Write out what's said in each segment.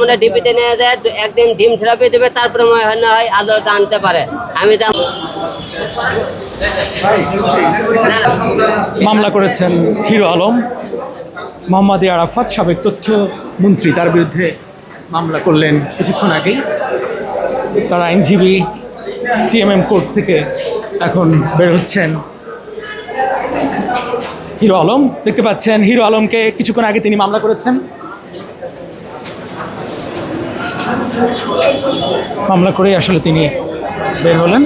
মানে ডিপিতে নিয়ে যায় একদিন ডিম থেরাপি দেবে, তারপরে হয় না হয় আদালতে আনতে পারে। আমি তা। মামলা করেছেন হিরো আলম। মোহাম্মদ আরাফাত সাবেক তথ্য মন্ত্রী, তার বিরুদ্ধে মামলা করলেন কিছুক্ষণ আগেই। তার আইনজীবী সিএমএম কোর্ট থেকে এখন বের হচ্ছেন হিরো আলম। দেখতে পাচ্ছেন, হিরো আলমকে কিছুক্ষণ আগে তিনি মামলা করেছেন। মামলা করেই আসলে তিনি বের হলেন।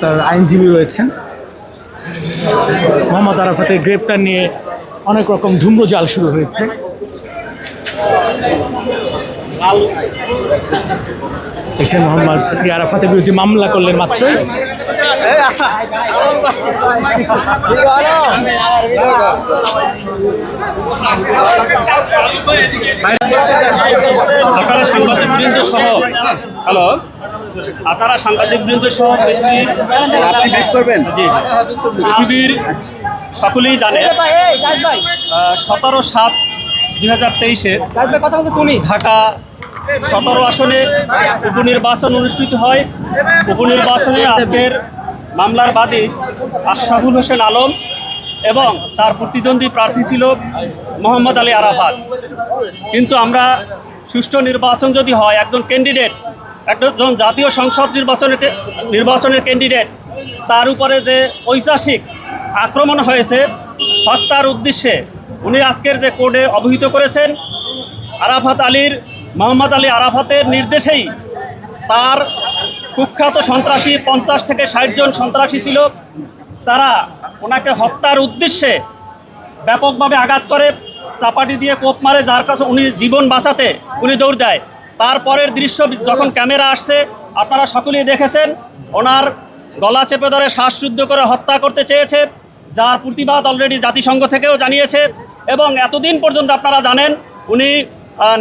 তার আইনজীবী রয়েছেন। মোহাম্মদ আরাফাতের গ্রেপ্তার নিয়ে অনেক রকম ধূম্রজাল শুরু হয়েছে। এসে মোহাম্মদ আরাফাতের বিরুদ্ধে মামলা করলেন মাত্রই আপনারা সাংবাদিক বৃন্দ সহ হ্যালো? আপনারা সাংবাদিক বৃন্দ সহ পৃথিবীর করবেন? জি। পৃথিবীর সকলেই জানে সতেরো সাত দুই হাজার তেইশে ঢাকা সতেরো আসনে উপনির্বাচন অনুষ্ঠিত হয়। উপনির্বাচনে আজকের মামলার বাদী আশরাফুল হোসেন আলম এবং তার প্রতিদ্বন্দ্বী প্রার্থী ছিল মোহাম্মদ আলী আরাফাত। কিন্তু আমরা সুষ্ঠু নির্বাচন যদি হয়, একজন ক্যান্ডিডেট একজন জাতীয় সংসদ নির্বাচনের নির্বাচনের ক্যান্ডিডেট তার উপরে যে ঐতিহাসিক আক্রমণ হয়েছে, হত্যার উদ্দেশ্যে উনি আজকের যে কোর্টে অবহিত করেছেন, আরাফাত আলীর, মোহাম্মদ আলী আরাফাতের নির্দেশেই তার কুখ্যাত সন্ত্রাসী, পঞ্চাশ থেকে ষাট জন সন্ত্রাসী ছিল। তারা ওনাকে হত্যার উদ্দেশ্যে ব্যাপকভাবে আঘাত করে, চাপাটি দিয়ে কোপ মারে, যার কাছে উনি জীবন বাঁচাতে উনি দৌড় দেয়। তারপরের দৃশ্য যখন ক্যামেরা আসছে, আপনারা সকলেই দেখেছেন, ওনার গলা চেপে ধরে শ্বাসযুদ্ধ করে হত্যা করতে চেয়েছে, যার প্রতিবাদ অলরেডি জাতিসংঘ থেকেও জানিয়েছে এবং এতদিন পর্যন্ত আপনারা জানেন, উনি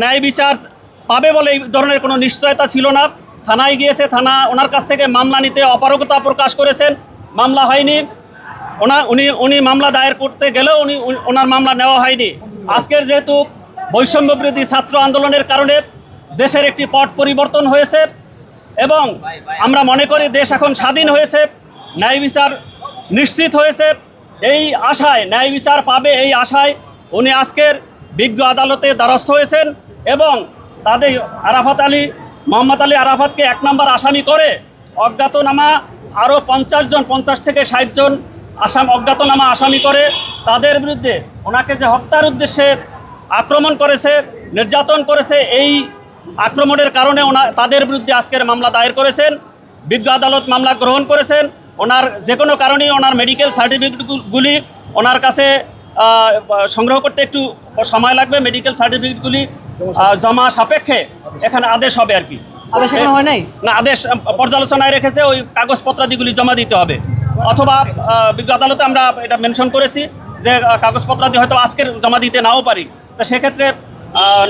ন্যায় বিচার পাবে বলে এই ধরনের কোনো নিশ্চয়তা ছিল না। থানায় গিয়েছে, থানা ওনার কাছ থেকে মামলা নিতে অপারগতা প্রকাশ করেছেন, মামলা হয়নি। ওনা, উনি উনি মামলা দায়ের করতে গেলেও উনি ওনার মামলা নেওয়া হয়নি। আজকের যেহেতু বৈষম্য বিরোধী ছাত্র আন্দোলনের কারণে দেশের একটি পট পরিবর্তন হয়েছে এবং আমরা মনে করি দেশ এখন স্বাধীন হয়েছে, ন্যায় বিচার নিশ্চিত হয়েছে। এই আশায়, ন্যায় বিচার পাবে এই আশায় উনি আজকের বিজ্ঞ আদালতে দ্বারস্থ হয়েছেন এবং তাদের আরাফাত আলী মোহাম্মদ আলী আরাফাতকে এক নম্বর আসামি করে অজ্ঞাতনামা আরও পঞ্চাশ জন, পঞ্চাশ থেকে ষাট জন আসাম অজ্ঞাতনামা আসামি করে। তাদের বিরুদ্ধে ওনাকে যে হত্যার উদ্দেশ্যে আক্রমণ করেছে, নির্যাতন করেছে, এই আক্রমণের কারণে ওনা তাদের বিরুদ্ধে আজকের মামলা দায়ের করেছেন। বিজ্ঞ আদালত মামলা গ্রহণ করেছেন। ওনার যে কোনো কারণেই ওনার মেডিকেল সার্টিফিকেটগুলি ওনার কাছে সংগ্রহ করতে একটু সময় লাগবে। মেডিকেল সার্টিফিকেটগুলি জমা সাপেক্ষে এখানে আদেশ হবে আর কি। আদেশ এখনও হয় নাই? না আদেশ পর্যালোচনায় রেখেছে ওই কাগজপত্রাদিগুলি জমা দিতে হবে। অথবা বিজ্ঞ আদালতে আমরা এটা মেনশন করেছি যে কাগজপত্রাদি হয়তো আজকের জমা দিতে নাও পারি। তো সেক্ষেত্রে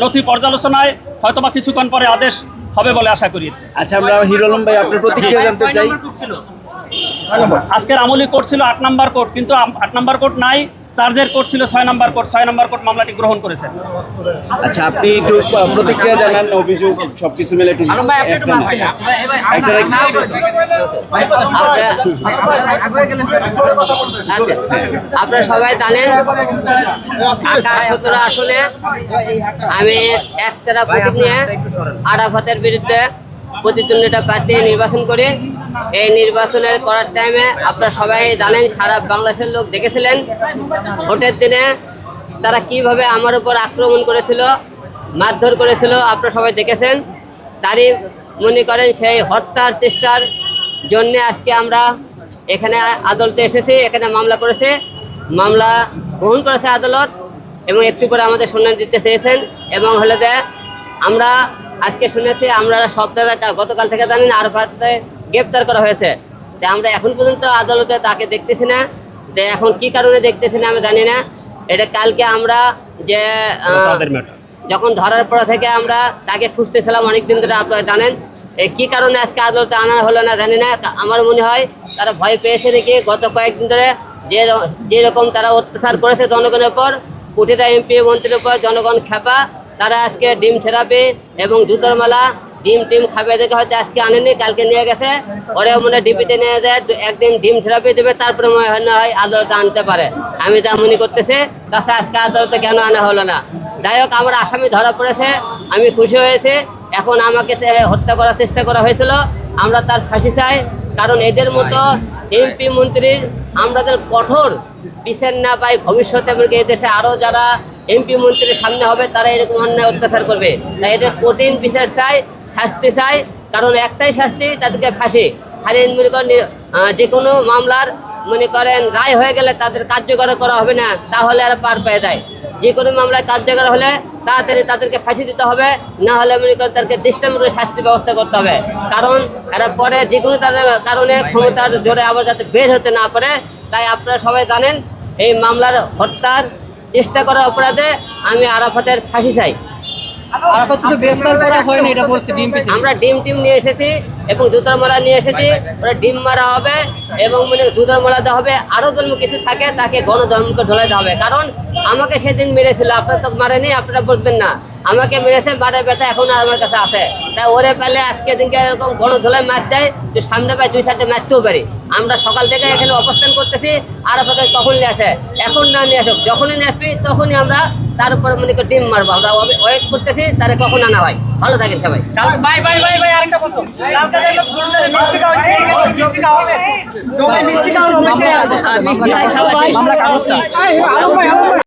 নথি পর্যালোচনায় হয়তো বা কিছুক্ষণ পরে আদেশ হবে বলে আশা করি। আচ্ছা আমরা হিরো আলম ভাই আপনার প্রতিক্রিয়া জানতে চাই। আজকের আমলি কোর্ট ছিল আট নাম্বার কোর্ট কিন্তু আট নাম্বার কোর্ট নাই। চার্জের কোর্ট ছিল ছয় নম্বর কোর্ট ছয় নম্বর কোর্ট মামলাটি গ্রহণ করেছে। আচ্ছা আপনি একটু প্রতিক্রিয়া জানান অভিযোগ সব কিছু মিলে একটু আপনারা সবাই জানেন ঢাকা সতেরো আসনে আমি একতারা প্রতীক নিয়ে আরাফাতের বিরুদ্ধে প্রতিদ্বন্দ্বিতা প্রার্থী নির্বাচন করে এই নির্বাচনের করার টাইমে আপনারা সবাই জানেন, সারা বাংলাদেশের লোক দেখেছিলেন ভোটের দিনে তারা কীভাবে আমার উপর আক্রমণ করেছিল, মারধর করেছিল, আপনারা সবাই দেখেছেন। তারই মনে করেন সেই হত্যার চেষ্টার জন্যে আজকে আমরা এখানে আদালতে এসেছি, এখানে মামলা করেছে। মামলা গ্রহণ করেছে আদালত এবং একটু করে আমাদের শুনানি দিতে চেয়েছেন এবং হলে আমরা আজকে শুনেছি আমরা সপ্তাহে গতকাল থেকে জানেন আর গ্রেপ্তার করা হয়েছে। যে আমরা এখন পর্যন্ত আদালতে তাকে দেখতেছি না। যে এখন কি কারণে দেখতেছি না আমি জানি না। এটা কালকে আমরা যে যখন ধরার পর থেকে আমরা তাকে খুঁজতেছিলাম অনেক দিন ধরে আপনারা জানেন। এই কি কারণে আজকে আদালতে আনা হলো না জানি না। আমার মনে হয় তারা ভয় পেয়েছে নাকি গত কয়েকদিন ধরে যে যেরকম তারা অত্যাচার করেছে জনগণের উপর। প্রতিটা এমপি মন্ত্রীর উপর জনগণ খেপা। তারা আজকে ডিম থেরাপি এবং জুতোর মালা, ডিম টিম খাবে দেখে হয়তো আজকে আনেনি, কালকে নিয়ে গেছে। ওরে মনে ডিপিতে নিয়ে যায় একদিন ডিম থেরাপি দেবে, তারপরে মনে হয় না হয় আদালতে আনতে পারে। আমি তা মনে করতেছি, তাছাড়া আজকে আদালতে কেন আনা হলো না? যাই হোক, আমার আসামি ধরা পড়েছে, আমি খুশি হয়েছি। এখন আমাকে হত্যা করার চেষ্টা করা হয়েছিল। আমরা তার ফাঁসি চাই, কারণ এদের মতো এমপি মন্ত্রীর আমরা কঠোর বিচার না পাই ভবিষ্যতে এমনকি দেশে আরও যারা এমপি মন্ত্রীর সামনে হবে, তারা এরকম অন্যায় অত্যাচার করবে। তাই এদের কঠিন বিচার চাই, শাস্তি চাই, কারণ একটাই শাস্তি তাদেরকে ফাঁসি। খালি মনে করেন যে কোনো মামলার মনে করেন রায় হয়ে গেলে তাদের কার্যকর করা হবে না, তাহলে আর পার পেয়ে দেয় যে কোনো মামলায় কার্যকর হলে তাড়াতাড়ি তাদেরকে ফাঁসি দিতে হবে, না হলে মনে করেন তাদেরকে দৃষ্টান্ত শাস্তি ব্যবস্থা করতে হবে। কারণ এরা পরে যে কোনো তাদের কারণে ক্ষমতার জোরে আবার যাতে বের হতে না পারে তাই আপনারা সবাই জানেন এই মামলার হত্যার চেষ্টা করার অপরাধে আমি আরাফাতের ফাঁসি চাই। আমরা ডিম টিম নিয়ে এসেছি এবং জুতার মালা নিয়ে এসেছি ওরা ডিম মারা হবে এবং মানে জুতার মালা দেওয়া হবে। আরও জন্ম কিছু থাকে তাকে গণধর্মকে ঢোলাই দেওয়া হবে। কারণ আমাকে সেদিন মেরেছিল আপনারা তো মারেনি আপনারা বলবেন না। আমাকে মেরেছে মারের ব্যথা এখন আমার কাছে আছে তাই ওরে পেলে আজকে দিনকে এরকম গণধোলাই মার দেয় যে সামনে পায় দুই চারটে মারতেও পারি আমরা সকাল থেকে এখানে অবস্থান করতেছি আর আপনাদের কখন নিয়ে আসে এখন না নিয়ে আসুক যখনই নিয়ে আসবি তখনই আমরা তার উপরে মনে করি ডিম মারবো আমরা ওয়েট করতেছি তারে কখন আনা হয় ভালো থাকেন সবাই ভাই ভাই ভাই ভাই আরেকটা প্রশ্ন হবে হবে